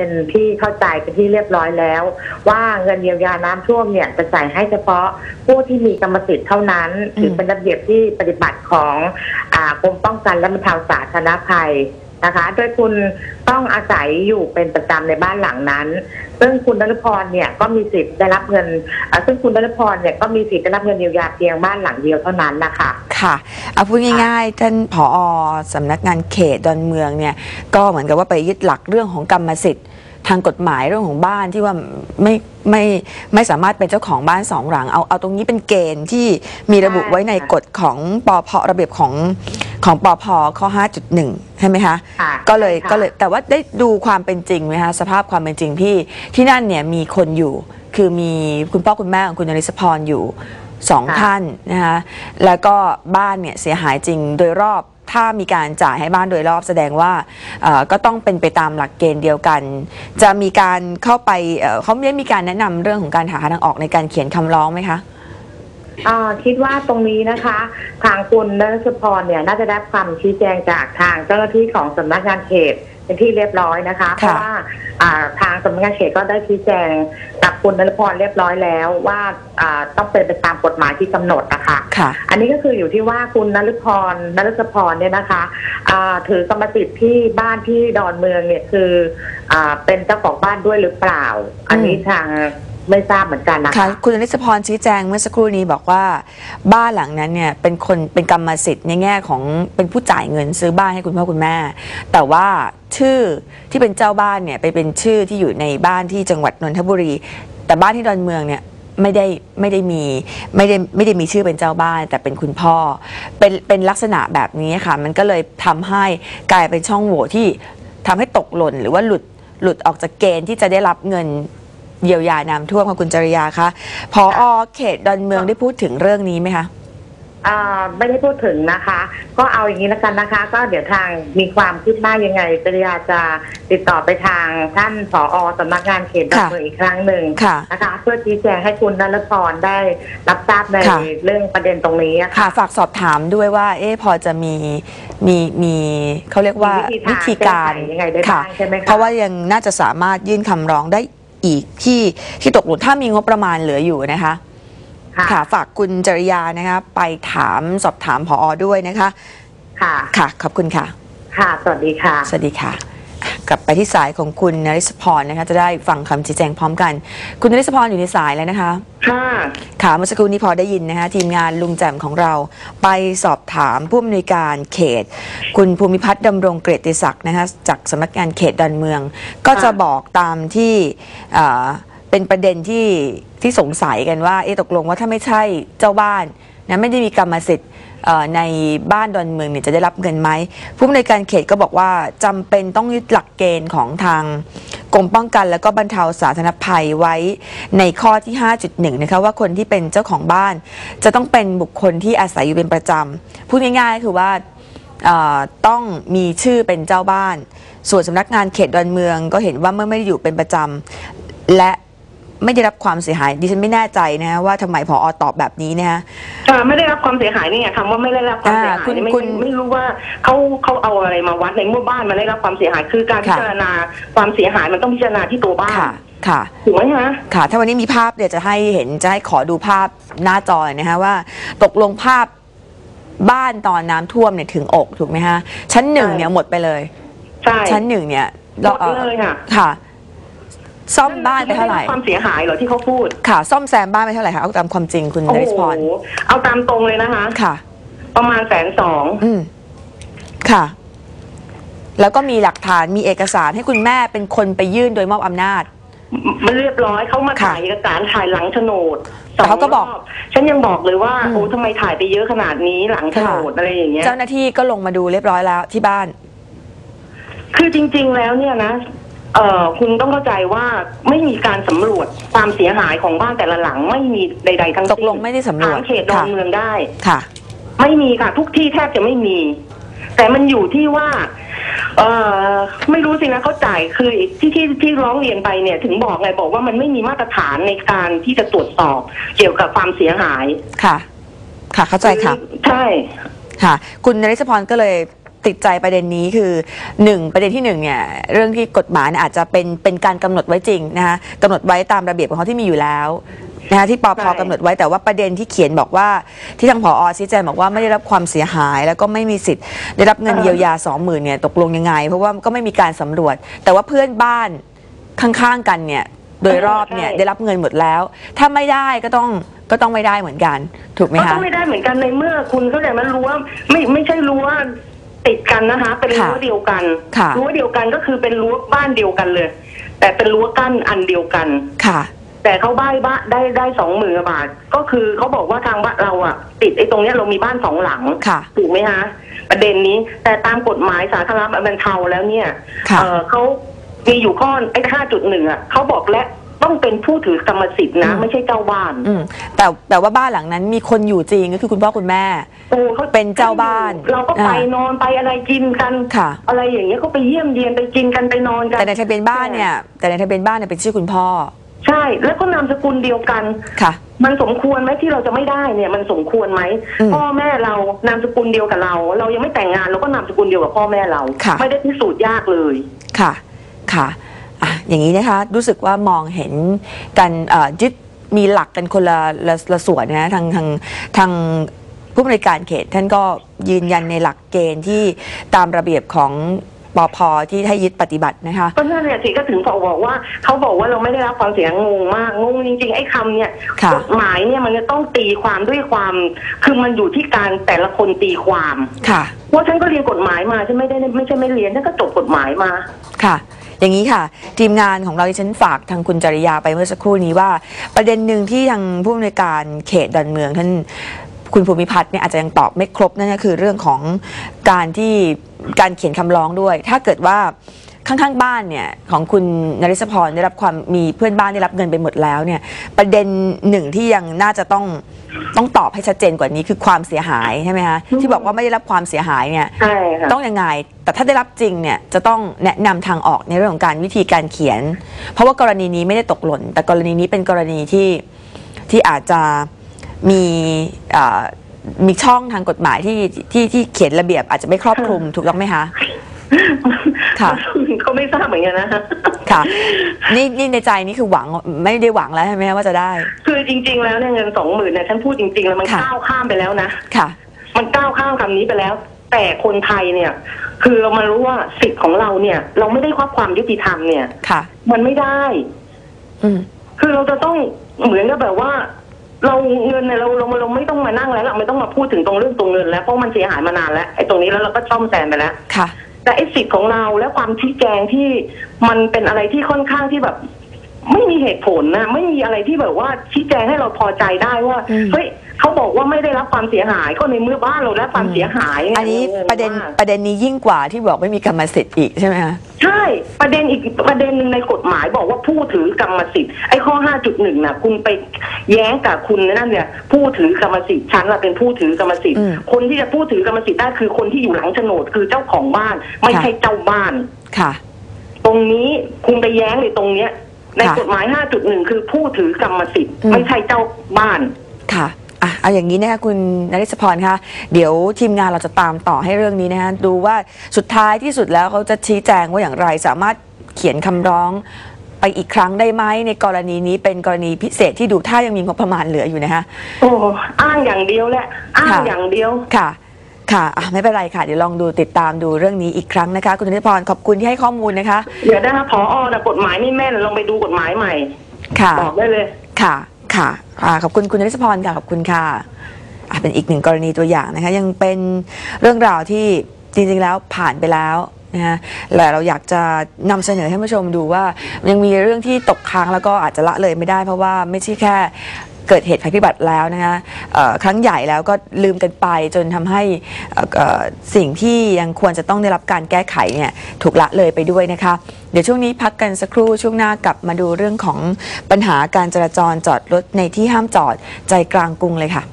เป็นที่เข้าใจเป็นที่เรียบร้อยแล้ว ว่าเงินเยียวยาน้ำท่วมเนี่ยจะจ่ายให้เฉพาะผู้ที่มีกรรมสิทธิ์เท่านั้นถือเป็นระเบียบที่ปฏิบัติของอากรมป้องกันและบรรเทาสาธารณภัยนะคะ โดยคุณต้องอาศัยอยู่เป็นประจำในบ้านหลังนั้น ซึ่งคุณนฤพรเนี่ยก็มีสิทธิ์ได้รับเงินซึ่งคุณนฤพรเนี่ยก็มีสิทธิ์ได้รับเงินเยียวยาเพียงบ้านหลังเดียวเท่านั้นนะคะค่ะเอาพูดง่ายๆท่านผอสำนักงานเขตดอนเมืองเนี่ยก็เหมือนกับว่าไปยึดหลักเรื่องของกรรมสิทธิ์ทางกฎหมายเรื่องของบ้านที่ว่าไม่ไม่ไม่สามารถเป็นเจ้าของบ้านสองหลังเอาเอาตรงนี้เป็นเกณฑ์ที่มีระบุไว้ในกฎของปอพระเบียบของ ของปอพข้อ 5.1 ใช่ไหมคะค่ะก็เลยใช่ค่ะก็เลยแต่ว่าได้ดูความเป็นจริงไหมคะสภาพความเป็นจริงที่ที่นั่นเนี่ยมีคนอยู่คือมีคุณพ่อคุณแม่ของคุณนริศพรอยู่สองค่ะท่านนะคะแล้วก็บ้านเนี่ยเสียหายจริงโดยรอบถ้ามีการจ่ายให้บ้านโดยรอบแสดงว่าเอ่อก็ต้องเป็นไปตามหลักเกณฑ์เดียวกัน จะมีการเข้าไปเอ่อเขาไม่ได้มีการแนะนำเรื่องของการหาทางออกในการเขียนคำร้องไหมคะ อ่าคิดว่าตรงนี้นะคะ ทางคุณนรสพรเนี่ยน่าจะได้คำชี้แจงจากทางเจ้าหน้าที่ของสำนักงานเขตเป็นที่เรียบร้อยนะคะเพราะว่าอ่าทางสำนักงานเขตก็ได้ชี้แจงกับคุณนรพรเรียบร้อยแล้วว่าอ่าต้องเป็นไปตามกฎหมายที่กำหนดนะคะค่ะ อันนี้ก็คืออยู่ที่ว่าคุณนฤพรนฤศพรเนี่ยนะคะอ่าถือกรรมสิทธิ์ที่บ้านที่ดอนเมืองเนี่ยคืออาเป็นเจ้าของบ้านด้วยหรือเปล่า อันนี้ทาง ไม่ทราบเหมือนกันนะค่ะ คุณอนิสพรชี้แจงเมื่อสักครู่นี้บอกว่าบ้านหลังนั้นเนี่ยเป็นคนเป็นกรรมสิทธิ์ในแง่ของเป็นผู้จ่ายเงินซื้อบ้านให้คุณพ่อคุณแม่ แต่ว่าชื่อที่เป็นเจ้าบ้านเนี่ยไปเป็นชื่อที่อยู่ในบ้านที่จังหวัดนนทบุรี แต่บ้านที่ดอนเมืองเนี่ยไม่ได้ไม่ได้มีไม่ได้ไม่ได้มีชื่อเป็นเจ้าบ้าน แต่เป็นคุณพ่อ เป็นเป็นลักษณะแบบนี้ค่ะ มันก็เลยทำให้กลายเป็นช่องโหว่ที่ทำให้ตกหล่นหรือว่าหลุดหลุดออกจากเกณฑ์ที่จะได้รับเงิน เยียวยาน้ำท่วมค่ะคุณจริยาคะพออเขตดอนเมืองได้พูดถึงเรื่องนี้ไหมคะอ่าไม่ได้พูดถึงนะคะ ก็เอาอย่างนี้แล้วกันนะคะ ก็เดี๋ยวทางมีความคืบหน้ายังไงจริยาจะติดต่อไปทางท่านผอสำนักงานเขตดอนเมืองอีกครั้งหนึ่งค่ะนะคะ เพื่อชี้แจงให้คุณนรพรได้รับทราบในค่ะเรื่องประเด็นตรงนี้อะค่ะค่ะ ฝากสอบถามด้วยว่า เอ๊ะพอจะมีมีมีเขาเรียกว่ามีวิธีการแก้ไขยังไงได้ค่ะบ้างใช่ไหมคะเพราะว่ายังน่าจะสามารถยื่นคำร้องได้ อีกที่ที่ตกหล่นถ้ามีงบประมาณเหลืออยู่นะคะค่ะค่ะฝากคุณจริยานะคะ ไปถามสอบถามพอด้วยนะคะ ค่ะ ค่ะ ขอบคุณค่ะ ค่ะ สวัสดีค่ะ สวัสดีค่ะ กลับไปที่สายของคุณนริศพรนะคะ จะได้ฟังคำชี้แจงพร้อมกัน คุณนริศพรอยู่ในสายแล้วนะคะ ค่ะ ค่ะเมื่อสักครู่นี้พอได้ยินนะคะ ทีมงานลุงแจ่มของเรา ไปสอบถามผู้อำนวยการเขต คุณภูมิพัฒน์ดำรงเกรติศักดิ์นะคะจากสำนักงานเขตดอนเมือง ก็จะบอกตามที่เอ่อเป็นประเด็นที่ที่สงสัยกันว่าเอ๊ะตกลงว่าถ้าไม่ใช่เจ้าบ้านนะไม่ได้มีกรรมสิทธิ์เอ่อ ในบ้านดอนเมืองเนี่ยจะได้รับเงินไหมผู้อำนวยการเขตก็บอกว่าจำเป็นต้องยึดหลักเกณฑ์ของทางกรมป้องกันและก็บรรเทาสาธารณภัยไว้ในข้อที่ 5.1 นะคะว่าคนที่เป็นเจ้าของบ้าน จะต้องเป็นบุคคลที่อาศัยอยู่เป็นประจำพูดง่ายๆคือว่าต้องมีชื่อเป็นเจ้าบ้าน ส่วนสำนักงานเขตดอนเมืองก็เห็นว่าเมื่อไม่ได้อยู่เป็นประจำและ ไม่ได้รับความเสียหาย ดิฉันไม่แน่ใจนะฮะว่าทำไมพออตอบแบบนี้นะฮะค่ะไม่ได้รับความเสียหายนี่ไงคำว่าไม่ได้รับความเสียหาอ่าคุยณนี่ไม่คุณไม่รู้ว่าเขาเขาเอาอะไรมาวัดในเมื่อบ้านมันได้รับความเสียหายคือการพิค่ะจารณาความเสียหายมันต้องพิจารณาที่ตัวบ้านค่ะค่ะถูกไหมฮะค่ะ ถ้าวันนี้มีภาพเดี๋ยวจะให้เห็นจะให้ขอดูภาพหน้าจอหน่อยนะคะว่า ตกลงภาพบ้านตอนน้ำท่วมเนี่ยถึงอกถูกไหมฮะชั้นหนึ่งใช่เนี่ยหมดไปเลยใช่ชั้นหนึ่งเนี่ยหมดเลยค่ะค่ะ ซ่อมบ้านไปเท่าไหร่ม่ด้รับความเสียหายเหรอที่เขาพูด ค่ะ ซ่อมแซมบ้านไปเท่าไหร่คะเอาตามความจริงคุณโอ้นริศโหพรเอาตามตรงเลยนะคะ ค่ะ ประมาณแสนสองอืมค่ะ แล้วก็มีหลักฐานมีเอกสารให้คุณแม่เป็นคนไปยื่นโดยมอบอำนาจ มันเรียบร้อยเขามาค่ะถ่ายเอกสารถ่ายหลังโฉนดแต่เขาก็บอกสงรฉันยังบอกเลยว่าอืม โอ้ทำไมถ่ายไปเยอะขนาดนี้หลังโฉนดอะไรอย่างเงี้ย เจ้าหน้าที่ก็ลงมาดูเรียบร้อยแล้วที่บ้าน คือจริง ๆ แล้วเนี่ยนะ เอ่อคุณต้องเข้าใจว่าไม่มีการสำรวจความเสียหายของบ้านแต่ละหลัง ไม่มีใด ๆ ทั้งสิ้นตกลงไม่ได้สำรวจถามเขตดอนค่ะ เมืองได้ ค่ะ ไม่มีค่ะ ทุกที่แทบจะไม่มี แต่มันอยู่ที่ว่า เอ่อไม่รู้สินะเขาจ่ายคือที่ที่ที่ร้องเรียนไปเนี่ย ถึงบอกไงบอกว่ามันไม่มีมาตรฐานในการที่จะตรวจสอบเกี่ยวกับความเสียหายค่ะ ค่ะ เข้าใจค่ะ ใช่ ค่ะ คุณนริศพรก็เลย ติดใจประเด็นนี้คือหนึ่งประเด็นที่หนึ่งเนี่ยเรื่องที่กฎหมายเนี่ยอาจจะเป็นเป็นการกำหนดไว้จริงนะคะกำหนดไว้ตามระเบียบของเขาที่มีอยู่แล้วนะคะที่ปพใช่กำหนดไว้แต่ว่าประเด็นที่เขียนบอกว่า ที่ทางผอชี้แจงบอกว่าไม่ได้รับความเสียหาย แล้วก็ไม่มีสิทธิ์ได้รับเงินเยียวยาสองหมื่นเนี่ยตกลงยังไง เพราะว่าก็ไม่มีการสำรวจ แต่ว่าเพื่อนบ้านข้างๆกันเนี่ยโดยรอบเนี่ยได้รับเงินหมดแล้ว ถ้าไม่ได้ก็ต้องก็ต้องไม่ได้เหมือนกัน ถูกไหมก็ต้คะองไม่ได้เหมือนกันในเมื่อคุณเข้าใจมันรั้วไม่ไม่ใช่รั้ว ติดกันนะคะ เป็นรั้วค่ะเดียวกันค่ะรั้วเดียวกันก็คือเป็นรั้วบ้านเดียวกันเลย แต่เป็นรั้วกั้นอันเดียวกันค่ะ แต่เขาบ้ายบ้าได้ได้สองหมื่นบาท ก็คือเขาบอกว่าทางบ้านเราอะติดไอ้ตรงเนี้ยเรามีบ้านสองหลังค่ะถูกไหมคะประเด็นนี้ แต่ตามกฎหมายสาธารณบรรเทาแล้วเนี่ยค่ะเออเขามีอยู่ข้อไอ้ห้าจุดหนึ่งอะเขาบอกและ ต้องเป็นผู้ถือกรรมสิทธิ์นะอืมไม่ใช่เจ้าบ้านอืมแต่แต่ว่าบ้านหลังนั้นมีคนอยู่จริงก็คือคุณพ่อคุณแม่ โอ้เขาเป็นเจ้าบ้านเราก็ไปอ่านอนไปอะไรกินกัน ค่ะ อะไรอย่างเงี้ยก็ไปเยี่ยมเยียนไปกินกันไปนอนกันแต่ในทะเบียนบ้านเนี่ยแต่ในทะเบียนบ้านเนี่ยเป็นชื่อคุณพ่อใช่ แล้วก็นามสกุลเดียวกัน ค่ะ มันสมควรไหมที่เราจะไม่ได้เนี่ยมันสมควรไหมอืมพ่อแม่เรานามสกุลเดียวกับเรา เรายังไม่แต่งงานเราก็นามสกุลเดียวกับพ่อแม่เรา ค่ะ ไม่ได้พิสูจน์ยากเลย ค่ะ ค่ะ อะอย่างนี้นะคะรู้สึกว่ามองเห็นกันเอ่อยึดมีหลักกันคนละละละส่วนนะทางทางทางผู้บริการเขตท่านก็ยืนยันในหลักเกณฑ์ที่ตามระเบียบของปอพที่ให้ยึดปฏิบัตินะคะ ก็นั่นแหละสิก็ถึงบอกบอกว่าเขาบอกว่าเราไม่ได้รับความเสียงงมากงงจริงๆไอ้คำเนี่ยค่ะกฎหมายเนี่ยมันจะต้องตีความด้วยความ คือมันอยู่ที่การแต่ละคนตีความค่ะ ว่าฉันก็เรียนกฎหมายมาฉันไม่ได้ไม่ใช่ไม่เรียนฉันก็จบกฎหมายมา ค่ะ อย่างนี้ค่ะ ทีมงานของเราที่ฉันฝากทางคุณจริยาไปเมื่อสักครู่นี้ว่า ประเด็นหนึ่งที่ทางผู้อำนวยการเขตดอนเมืองท่านคุณภูมิพัฒน์เนี่ยอาจจะยังตอบไม่ครบนั่นก็คือเรื่องของการที่การเขียนคำร้องด้วย ถ้าเกิดว่า ข้างๆบ้านเนี่ยของคุณนริศพรได้รับความมีเพื่อนบ้านได้รับเงินไปหมดแล้วเนี่ยประเด็นหนึ่งที่ยังน่าจะต้องต้องตอบให้ชัดเจนกว่านี้คือความเสียหายใช่ไหมคะที่บอกว่าไม่ได้รับความเสียหายเนี่ยใช่ค่ะต้องยังไง แต่ถ้าได้รับจริงเนี่ยจะต้องแนะนำทางออกในเรื่องของการวิธีการเขียน เพราะว่ากรณีนี้ไม่ได้ตกหล่น แต่กรณีนี้เป็นกรณีที่ที่อาจจะมีเอ่อมีช่องทางกฎหมายที่ที่ที่เขียนระเบียบอาจจะไม่ครอบคลุมถูกต้องไหมคะ ค่ะเขาไม่ทราบเหมือนกันนะค่ะ นี่นี่ในใจนี่คือหวังไม่ได้หวังแล้วใช่ไหมคะว่าจะได้ คือจริง ๆ แล้วเนี่ยเงินสองหมื่นเนี่ยฉันพูดจริง ๆ แล้วมันค่ะก้าวข้ามไปแล้วนะค่ะ มันก้าวข้ามคำนี้ไปแล้ว แต่คนไทยเนี่ย คือเรามารู้ว่าสิทธิ์ของเราเนี่ย เราไม่ได้รับความยุติธรรมเนี่ยค่ะ มันไม่ได้ อืมคือเราจะต้องเหมือนกับแบบว่าเราเงินเนี่ยเราเราเราไม่ต้องมานั่งแล้วเราไม่ต้องมาพูดถึงตรงเรื่องตรงเงินแล้วเพราะมันเสียหายมานานแล้วไอ้ตรงนี้แล้วเราก็ซ่อมแซมไปแล้วค่ะ แต่ไอ้สิทธิ์ของเราและความชี้แจงที่มันเป็นอะไรที่ค่อนข้างที่แบบ ไม่มีเหตุผลนะไม่มีอะไรที่แบบว่าชี้แจงให้เราพอใจได้ว่าอืมเฮ้ยเขาบอกว่าไม่ได้รับความเสียหายก็ในเมื่อบ้านเราได้รับความเสียหายไงอันนี้งงประเด็นมากประเด็นนี้ยิ่งกว่าที่บอกไม่มีกรรมสิทธิ์อีกใช่ไหมคะใช่ประเด็นอีกประเด็นหนึ่งในกฎหมายบอกว่า ผู้ถือกรรมสิทธิ์ไอ้ข้อ 5.1น่ะ คุณไปแย้งกับคุณนั่นเนี่ย ผู้ถือกรรมสิทธิ์ฉันละเป็นผู้ถือกรรมสิทธิ์อืมคนที่จะผู้ถือกรรมสิทธิ์ได้คือคนที่อยู่หลังโฉนดคือเจ้าของบ้าน ไม่ค่ะใช่เจ้าบ้าน ค่ะ ตรงนี้คุณไปแย้งในตรงเนี้ย ในค่ะกฎหมาย 5.1 คือผู้ถือกรรมสิทธิ์อืมไม่ใช่เจ้าบ้าน ค่ะอะเอาอย่างนี้นะคะคุณนริศพรคะเดี๋ยวทีมงานเราจะตามต่อให้เรื่องนี้นะคะดูว่าสุดท้ายที่สุดแล้วเขาจะชี้แจงว่าอย่างไรสามารถเขียนคำร้อง ไปอีกครั้งได้ไหมในกรณีนี้เป็นกรณีพิเศษที่ดูถ้ายังมีงบประมาณเหลืออยู่นะคะโอ้อ้างอย่างเดียวแหละอ้างค่ะอย่างเดียวค่ะค่ะอะไม่เป็นไรค่ะ เดี๋ยวลองดูติดตามดูเรื่องนี้อีกครั้งนะคะ คุณนริศพรขอบคุณที่ให้ข้อมูลนะคะ เดี๋ยวนะคะพออนะกฎหมายไม่แม่นลองไปดูกฎหมายใหม่ ค่ะบอกได้เลยค่ะ ค่ะอ่าขอบคุณคุณนริศพรค่ะขอบคุณค่ะอะเป็นอีกหนึ่งกรณีตัวอย่างนะคะ ยังเป็นเรื่องราวที่จริงๆแล้วผ่านไปแล้ว นะฮะแต่เราอยากจะนำเสนอให้ผู้ชมดูว่ายังมีเรื่องที่ตกค้างแล้วก็อาจจะละเลยไม่ได้ เพราะว่าไม่ใช่แค่เกิดเหตุภัยพิบัติแล้วนะคะเอ่อครั้งใหญ่แล้วก็ลืมกันไปจนทำให้เอ่อเอ่อสิ่งที่ยังควรจะต้องได้รับการแก้ไขเนี่ยถูกละเลยไปด้วยนะคะ เดี๋ยวช่วงนี้พักกันสักครู่ช่วงหน้ากลับมาดูเรื่องของปัญหาการจราจรจอดรถในที่ห้ามจอดใจกลางกรุงเลยค่ะ